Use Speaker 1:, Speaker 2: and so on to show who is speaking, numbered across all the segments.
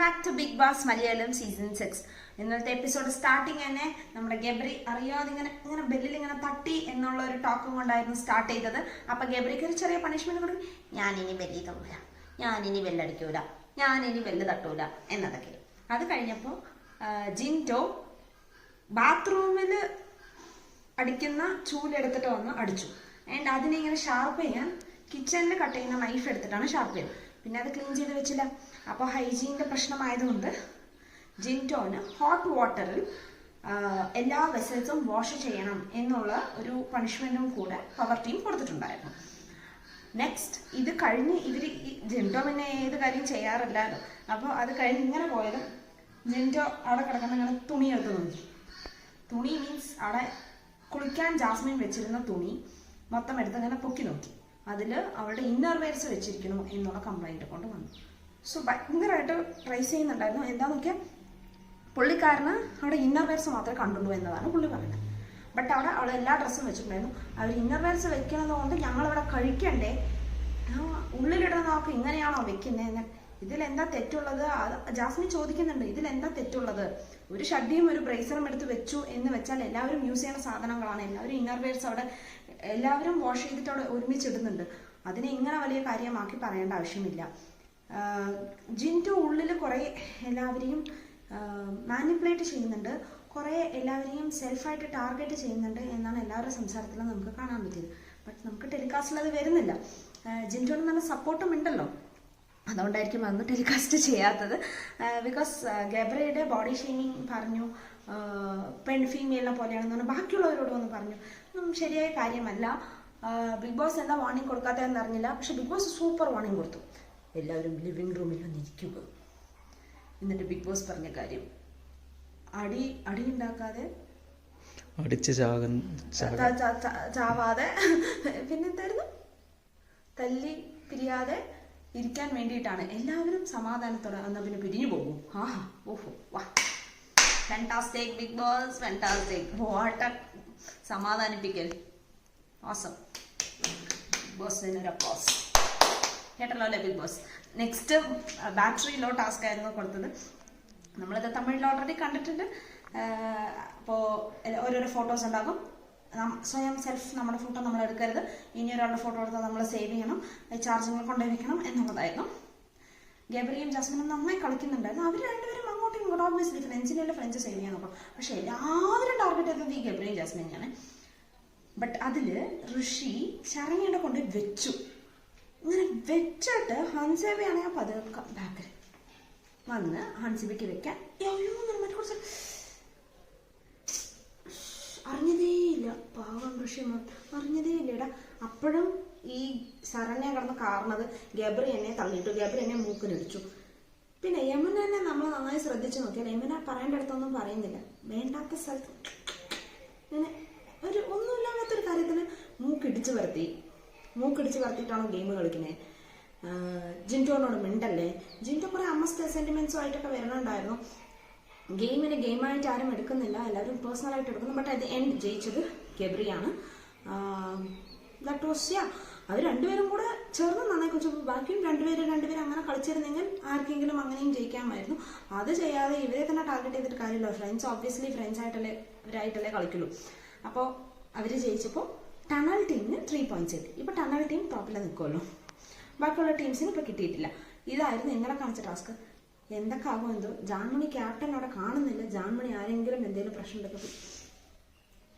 Speaker 1: Back to Big Boss Malayalam season six ഇന്നത്തെ episode starting തന്നെ നമ്മുടെ ഗബ്രി അറിയാതെ ഇങ്ങനെ ഇങ്ങനെ ബെല്ലിൽ ഇങ്ങനെ തട്ടി എന്നുള്ള ഒരു ടോക്കും കൊണ്ടായിരുന്നു സ്റ്റാർട്ട് ചെയ്തത്. അപ്പൊ ഗബ്രിക്ക് ഒരു ചെറിയ പണിഷ്മെന്റ് കൊടുക്കും ഞാനിനി ബെല്ലി തൊടൂല ഞാനിനി ബെല്ലടിക്കൂല ഞാനിനി ബെല്ല് തട്ടൂല. എന്നതൊക്കെ. അത് കഴിഞ്ഞപ്പോൾ ജിന്റോ ബാത്റൂമിൽ അടിക്കുന്ന ചൂലെടുത്തിട്ട് വന്ന് അടിച്ചു. ആൻഡ് അതിനെ ഇങ്ങനെ ഷാർപ്പ് ചെയ്യാൻ കിച്ചണിൽ കട്ട് ചെയ്യുന്ന നൈഫ് എടുത്തിട്ടാണ് ഷാർപ്പ് ചെയ്തത്. പിന്നെ അത് ക്ലീൻ ചെയ്ത് വെച്ചില്ല. അപ്പോൾ ഹൈജീനിന്റെ പ്രശ്നമായതുകൊണ്ട് ജിന്റോന് ഹോട്ട് വാട്ടറിൽ എല്ലാ വെസൽസും വാഷ് ചെയ്യണം എന്നുള്ള ഒരു പണിഷ്മെന്റും കൂടെ പവർ ടീം കൊടുത്തിട്ടുണ്ടായിരുന്നു. നെക്സ്റ്റ് ഇത് കഴിഞ്ഞ് ഇവർ ജിന്റോ പിന്നെ ഏത് കാര്യം ചെയ്യാറില്ലല്ലോ അപ്പോൾ അത് കഴിഞ്ഞ് ഇങ്ങനെ പോയതും ജിന്റോ അവിടെ കിടക്കുന്ന ഇങ്ങനെ തുണി എടുത്ത് നോക്കി. തുണി മീൻസ് അവിടെ കുളിക്കാൻ ജാസ്മിൻ വെച്ചിരുന്ന തുണി മൊത്തം എടുത്ത് ഇങ്ങനെ പൊക്കി നോക്കി. അതിൽ അവളുടെ ഇന്നർ വെയർസ് വെച്ചിരിക്കുന്നു എന്നുള്ള കംപ്ലൈന്റ് കൊണ്ട് വന്നു. സോ ഭയങ്കരമായിട്ട് ട്രൈസ് ചെയ്യുന്നുണ്ടായിരുന്നു. എന്താ നോക്കിയാൽ പുള്ളിക്കാരന് അവിടെ ഇന്നർ വെയർസ് മാത്രമേ കണ്ടുള്ളൂ എന്നതാണ് പുള്ളി പറയുന്നത്. ബട്ട് അവിടെ അവൾ എല്ലാ ഡ്രസ്സും വെച്ചിട്ടുണ്ടായിരുന്നു. അവർ ഇന്നർ വെയർസ് വെക്കുന്നത് കൊണ്ട് ഞങ്ങളവിടെ കഴിക്കണ്ടേ? ഉള്ളിലിടുന്ന നോക്ക് ഇങ്ങനെയാണോ വെക്കുന്നതെന്ന് ഇതിലെന്താ തെറ്റുള്ളത്? ജാസ്മിൻ ചോദിക്കുന്നുണ്ട് ഇതിലെന്താ തെറ്റുള്ളത്? ഒരു ഷഡിയും ഒരു ബ്രേസറും എടുത്ത് വെച്ചു എന്ന് വെച്ചാൽ എല്ലാവരും യൂസ് ചെയ്യുന്ന സാധനങ്ങളാണ്. എല്ലാവരും ഇന്നർ വെയർസ് അവിടെ എല്ലാവരും വാഷ് ചെയ്തിട്ട് അവിടെ ഒരുമിച്ചിടുന്നുണ്ട് അതിനെ ഇങ്ങനെ വലിയ കാര്യമാക്കി പറയേണ്ട ആവശ്യമില്ല. ജിന്റു ഉള്ളിൽ കുറേ എല്ലാവരെയും മാനിപ്പുലേറ്റ് ചെയ്യുന്നുണ്ട്. കുറേ എല്ലാവരെയും സെൽഫായിട്ട് ടാർഗറ്റ് ചെയ്യുന്നുണ്ട് എന്നാണ് എല്ലാവരുടെ സംസാരത്തിലും നമുക്ക് കാണാൻ പറ്റിയത്. ബട്ട് നമുക്ക് ടെലികാസ്റ്റിൽ അത് വരുന്നില്ല. ജിന്റോന് നല്ല സപ്പോർട്ടും ഉണ്ടല്ലോ. അതുകൊണ്ടായിരിക്കും അന്ന് ടെലികാസ്റ്റ് ചെയ്യാത്തത്. ബിക്കോസ് ഗബ്രയുടെ ബോഡി ഷെയ്മിങ് പറഞ്ഞു. പെൺ ഫീമെയിലിനെ പോലെയാണെന്ന് പറഞ്ഞു ബാക്കിയുള്ളവരോട് വന്ന് പറഞ്ഞു. ഒന്നും ശരിയായ കാര്യമല്ല. ബിഗ് ബോസ് എന്താ വാണിംഗ് കൊടുക്കാത്തതെന്ന് അറിഞ്ഞില്ല. പക്ഷെ ബിഗ് ബോസ് സൂപ്പർ വാണിംഗ് കൊടുത്തു. എല്ലാവരും ലിവിംഗ് റൂമിൽ വന്നിരിക്കുക എന്നിട്ട് ബിഗ് ബോസ് പറഞ്ഞ കാര്യം. അടി അടി ഉണ്ടാക്കാതെ.
Speaker 2: അടിച്ച്
Speaker 1: ചാവാതെ. പിന്നെന്തായിരുന്നു തല്ലി പിരിയാതെ ഇരിക്കാൻ വേണ്ടിയിട്ടാണ്. എല്ലാവരും സമാധാനത്തോടെ എന്നാ പിന്നെ പിരിഞ്ഞു പോകും. ആഹാ ഓഹോ വാ. Fantastic Big Boss fantastic what സമാധാനിപ്പിക്കൽ. Awesome big ബോസിനൊരു അപ്പോസ് കേട്ടല്ലോ അല്ലേ Big Boss next battery low task ആയിരുന്നു കൊടുത്തത്. നമ്മളിത് തമിഴിൽ ഓൾറെഡി കണ്ടിട്ടുണ്ട്. അപ്പോൾ ഓരോരോ ഫോട്ടോസ് ഉണ്ടാകും. സ്വയം സെൽഫ് നമ്മുടെ ഫോട്ടോ നമ്മൾ എടുക്കരുത്. ഇനി ഒരാളുടെ ഫോട്ടോ എടുത്താൽ നമ്മൾ സേവ് ചെയ്യണം. ചാർജിങ്ങിൽ കൊണ്ടുപോയി വെക്കണം എന്നുള്ളതായിരുന്നു. ഗബ്രിയും ജസ്മിനും നന്നായി കളിക്കുന്നുണ്ടായിരുന്നു. അവർ രണ്ടുപേരും ഓബ്വിയസ്ലി ഫ്രഞ്ച് ചെയ്യാൻ നോക്കാം. പക്ഷേ എല്ലാവരും ടാർഗറ്റ് ചെയ്തത് ഈ ഗബ്രിയും ജാസ്മിനെയാണ് ബട്ട് അതിൽ ഋഷി ശരണ്യയുടെ കൊണ്ട് വെച്ചു. ഇങ്ങനെ വെച്ചിട്ട് ഞാൻ പതുക്കെ ബാക്കിൽ വന്ന് ഹൻസേബയ്ക്ക് വെക്കാൻ അയ്യോ നമ്മളെ കുറച്ച് അറിഞ്ഞതേയില്ല. പാവം ഋഷി അറിഞ്ഞതേയില്ലടാ. അപ്പോഴും ഈ ശരണ്യ കിടന്ന് കാരണത് ഗബ്രി എന്നെ തള്ളിയിട്ടു. ഗബ്രി എന്നെ മൂക്കിനിടിച്ചു പിന്നെ യമുനെ നമ്മൾ നന്നായി ശ്രദ്ധിച്ചു നോക്കിയാൽ യമുന പറയേണ്ട അടുത്തൊന്നും പറയുന്നില്ല. വേണ്ടാത്ത സ്ഥലത്ത് ഇങ്ങനെ ഒരു ഒന്നുമില്ലാത്തൊരു കാര്യത്തിന് മൂക്കിടിച്ച് വരുത്തി. മൂക്കിടിച്ച് വരത്തിയിട്ടാണോ ഗെയിം കളിക്കുന്നത് ജിന്റോനോട് മിണ്ടല്ലേ? ജിന്റോ കുറെ അമ്മ സെന്റിമെന്റ്സും ആയിട്ടൊക്കെ വരണുണ്ടായിരുന്നു ഗെയിമിനെ ഗെയിമായിട്ട് ആരും എടുക്കുന്നില്ല. എല്ലാവരും പേഴ്സണലായിട്ട് എടുക്കുന്നു. ബട്ട് അത് എൻഡ് ജയിച്ചത് ഗബ്രിയാണ്. ദാറ്റ് വാസ് യാ അവർ രണ്ടുപേരും കൂടെ ചേർന്ന് നന്നായി കളിച്ചു. ബാക്കിയും രണ്ടുപേരും രണ്ടുപേരും അങ്ങനെ കളിച്ചിരുന്നെങ്കിൽ ആർക്കെങ്കിലും അങ്ങനെയും ജയിക്കാമായിരുന്നു. അത് ചെയ്യാതെ ഇവരെ തന്നെ ടാർഗറ്റ് ചെയ്തിട്ട് കാര്യമില്ല. ഫ്രണ്ട്സ് ഓബ്വിയസ്ലി ഫ്രണ്ട്സ് ആയിട്ടല്ലേ അവരായിട്ടല്ലേ കളിക്കുള്ളൂ. അപ്പോൾ അവർ ജയിച്ചപ്പോൾ ടണൽ ടീമിന് ത്രീ പോയിന്റ്സ് കിട്ടി. ഇപ്പോൾ ടണൽ ടീം ടോപ്പിൽ നിൽക്കുമല്ലോ ബാക്കിയുള്ള ടീംസിന് ഇപ്പോൾ കിട്ടിയിട്ടില്ല. ഇതായിരുന്നു നിങ്ങളെ കാണിച്ച ടാസ്ക് എന്തൊക്കെ ആകും എന്തോ? ജാൻമണി ക്യാപ്റ്റൻ അവിടെ കാണുന്നില്ല. ജാൻമണി ആരെങ്കിലും എന്തെങ്കിലും പ്രശ്നം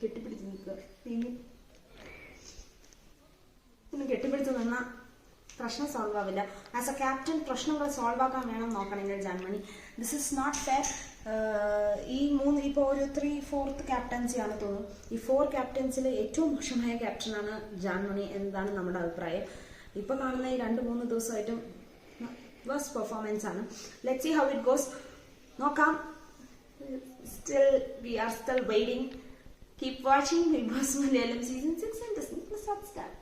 Speaker 1: കെട്ടിപ്പിടിച്ച് നിൽക്കുക. ഒന്ന് കെട്ടിപ്പിടിച്ച് നിന്നാൽ പ്രശ്നം സോൾവ് ആവില്ല. ആസ് എ ക്യാപ്റ്റൻ പ്രശ്നങ്ങൾ സോൾവ് ആക്കാൻ വേണം നോക്കണമെങ്കിൽ Germany. This is not fair ഈ മൂന്ന് ഇപ്പോൾ ഒരു ത്രീ ഫോർത്ത് ക്യാപ്റ്റൻസിയാണ് തോന്നുന്നു. ഈ ഫോർ ക്യാപ്റ്റൻസിൽ ഏറ്റവും മോശമായ ക്യാപ്റ്റനാണ് ജാൻമണി എന്നതാണ് നമ്മുടെ അഭിപ്രായം. ഇപ്പൊ കാണുന്ന ഈ രണ്ട് മൂന്ന് ദിവസമായിട്ടും വേഴ്സ് പെർഫോമൻസ് ആണ്. Let see how it goes നോക്കാം. Still we are still waiting keep watching Big Boss Malayalam season six and subscribe